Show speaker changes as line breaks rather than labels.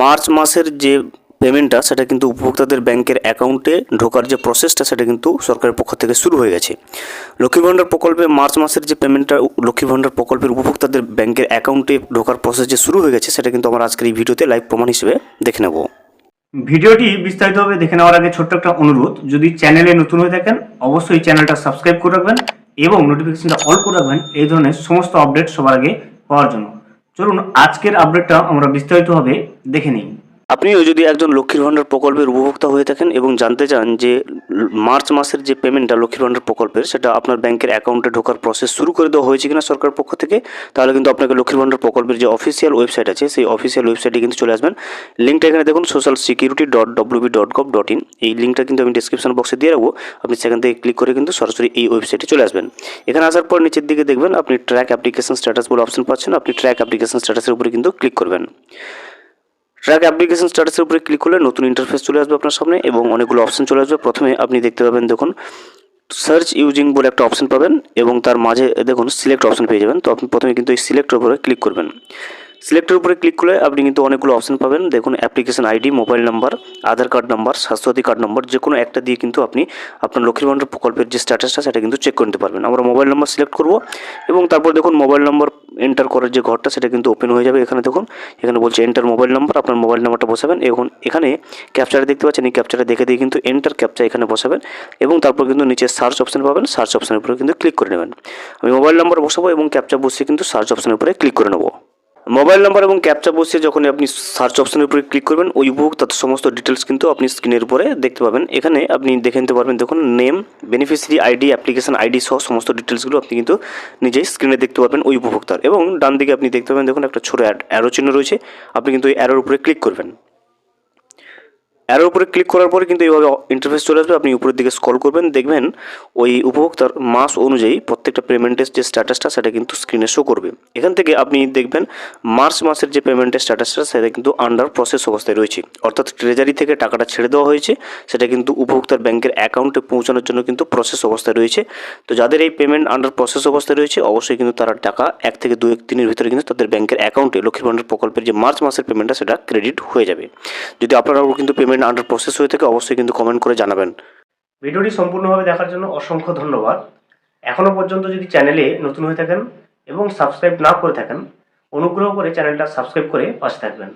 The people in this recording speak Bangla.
মার্চ মাসের যে পেমেন্টটা, সেটা কিন্তু উপভোক্তাদের ব্যাংকের অ্যাকাউন্টে ঢোকার যে প্রসেসটা সেটা কিন্তু সরকারের পক্ষ থেকে শুরু হয়ে গেছে। লক্ষ্মী ভাণ্ডার প্রকল্পে মার্চ মাসের যে পেমেন্টটা, লক্ষ্মী ভাণ্ডার প্রকল্পের উপভোক্তাদের ব্যাংকের অ্যাকাউন্টে ঢোকার প্রসেস যে শুরু হয়ে গেছে, সেটা কিন্তু আমরা আজকের এই ভিডিওতে লাইভ প্রমাণ হিসেবে দেখে নেব।
ভিডিওটি বিস্তারিতভাবে দেখে নেওয়ার আগে ছোট্ট একটা অনুরোধ, যদি চ্যানেলে নতুন হয়ে থাকেন, অবশ্যই চ্যানেলটা সাবস্ক্রাইব করে রাখবেন এবং নোটিফিকেশনটা অল করে রাখবেন, এই ধরনের সমস্ত আপডেট সবার আগে পাওয়ার জন্য। চলুন আজকের আপডেটটা আমরা বিস্তারিতভাবে দেখে নিই।
আপনিও যদি একজন লক্ষ্মীর ভাণ্ডার প্রকল্পের উপভোক্তা হয়ে থাকেন এবং জানতে চান যে মার্চ মাসের যে পেমেন্টটা লক্ষ্মীর ভাণ্ডার প্রকল্পের, সেটা আপনার ব্যাংকের অ্যাকাউন্টে ঢোকার প্রসেস শুরু করে দেওয়া হয়েছে কিনা সরকার পক্ষ থেকে, তাহলে কিন্তু আপনাকে লক্ষ্মীর ভাণ্ডার প্রকল্পের যে অফিসিয়াল ওয়েবসাইট আছে, সেই অফিসিয়াল ওয়েবসাইটে কিন্তু চলে আসবেন। লিঙ্কটা এখানে দেখুন social security dot WB dot gov dot in এই লিঙ্কটা কিন্তু আমি ডিসক্রিপশন বক্সে দিয়ে রাখব। আপনি সেখান থেকে ক্লিক করে কিন্তু সরাসরি এই ওয়েবসাইটে চলে আসবেন। এখানে আসার পর নিচের দিকে দেখবেন, আপনি ট্র্যাক অ্যাপ্লিকেশন স্ট্যাটাস বলে অপশন পাচ্ছেন, আপনি ট্র্যাক অ্যাপ্লিকেশন স্ট্যাটাসের উপরে কিন্তু ক্লিক করবেন। ট্র্যাক অ্যাপ্লিকেশন স্ট্যাটাসের উপরে ক্লিক করলে নতুন ইন্টারফেস চলে আসবে আপনার সামনে এবং অনেকগুলো অপশন চলে আসবে। প্রথমে আপনি দেখতে পাবেন, দেখুন সার্চ ইউজিং বলে একটা অপশন পাবেন এবং তার মাঝে, দেখুন সিলেক্ট অপশন পেয়ে যাবেন। তো আপনি প্রথমে কিন্তু এই সিলেক্টের উপরে ক্লিক করবেন। সিলেক্টের উপরে ক্লিক করলে আপনি কিন্তু অনেকগুলো অপশন পাবেন। দেখুন application ID mobile number Aadhaar card number Swasthya Sathi card number যে কোনো একটা দিয়ে কিন্তু আপনি আপনার লক্ষ্মীর ভাণ্ডার প্রকল্পের যে স্ট্যাটাসটা সেটা কিন্তু চেক করে নিতে পারবেন। আমরা মোবাইল নাম্বার সিলেক্ট করব এবং তারপর দেখুন মোবাইল নাম্বার এন্টার করার যে ঘরটা, সেটা কিন্তু ওপেন হয়ে যাবে এখানে। দেখুন, এখানে বলছে এন্টার মোবাইল নাম্বার আপনার মোবাইল নাম্বারটা বসাবেন। এখন এখানে ক্যাপচারে দেখতে পাচ্ছেন, এই ক্যাপচারে দেখে দিয়ে কিন্তু এন্টার ক্যাপচা এখানে বসাবেন এবং তারপর কিন্তু নিচে সার্চ অপশন পাবেন। সার্চ অপশনের উপরে কিন্তু ক্লিক করে নেবেন। আমি মোবাইল নাম্বার বসাবো এবং ক্যাপচা বসিয়ে কিন্তু সার্চ অপশনের উপরে ক্লিক করে নেব। মোবাইল নাম্বার এবং ক্যাপচা বসিয়ে যখন আপনি সার্চ অপশনের উপরে ক্লিক করবেন, ওই উপভোক্তার সমস্ত ডিটেলস কিন্তু আপনি স্ক্রিনের উপরে দেখতে পাবেন। এখানে আপনি দেখে নিতে পারবেন, দেখুন name beneficiary ID application ID সহ সমস্ত ডিটেলসগুলো আপনি কিন্তু নিজেই স্ক্রিনে দেখতে পাবেন ওই উপভোক্তার। এবং ডান দিকে আপনি দেখতে পাবেন, দেখুন, একটা ছোটো অ্যারো চিহ্ন রয়েছে, আপনি কিন্তু ওই অ্যারোর উপরে ক্লিক করবেন। অ্যারোর উপরে ক্লিক করার পরে কিন্তু এইভাবে ইন্টারফেস চলে আসবে। আপনি উপরের দিকে স্ক্রল করবেন, দেখবেন ওই উপভোক্তার মাস অনুযায়ী প্রত্যেকটা পেমেন্টের যে স্ট্যাটাসটা সেটা কিন্তু স্ক্রিনে শো করবে। এখান থেকে আপনি দেখবেন মার্চ মাসের যে পেমেন্টের স্ট্যাটাসটা সেটা কিন্তু আন্ডার প্রসেস অবস্থায় রয়েছে। অর্থাৎ ট্রেজারি থেকে টাকাটা ছেড়ে দেওয়া হয়েছে, সেটা কিন্তু উপভোক্তার ব্যাংকের অ্যাকাউন্টে পৌঁছানোর জন্য কিন্তু প্রসেস অবস্থায় রয়েছে। তো যাদের এই পেমেন্ট আন্ডার প্রসেস অবস্থায় রয়েছে, অবশ্যই কিন্তু তারা টাকা এক থেকে দু এক দিনের ভিতরে কিন্তু তাদের ব্যাংকের অ্যাকাউন্টে লক্ষ্মীর ভাণ্ডার প্রকল্পের যে মার্চ মাসের পেমেন্টটা সেটা ক্রেডিট হয়ে যাবে। যদি আপনারাও কিন্তু পেমেন্ট আন্ডার প্রসেস হয়ে থাকে, অবশ্যই কিন্তু কমেন্ট করে জানাবেন।
ভিডিওটি সম্পূর্ণভাবে দেখার জন্য অসংখ্য ধন্যবাদ। এখনও পর্যন্ত যদি চ্যানেলে নতুন হয়ে থাকেন এবং সাবস্ক্রাইব না করে থাকেন, অনুগ্রহ করে চ্যানেলটা সাবস্ক্রাইব করে পাশে থাকবেন।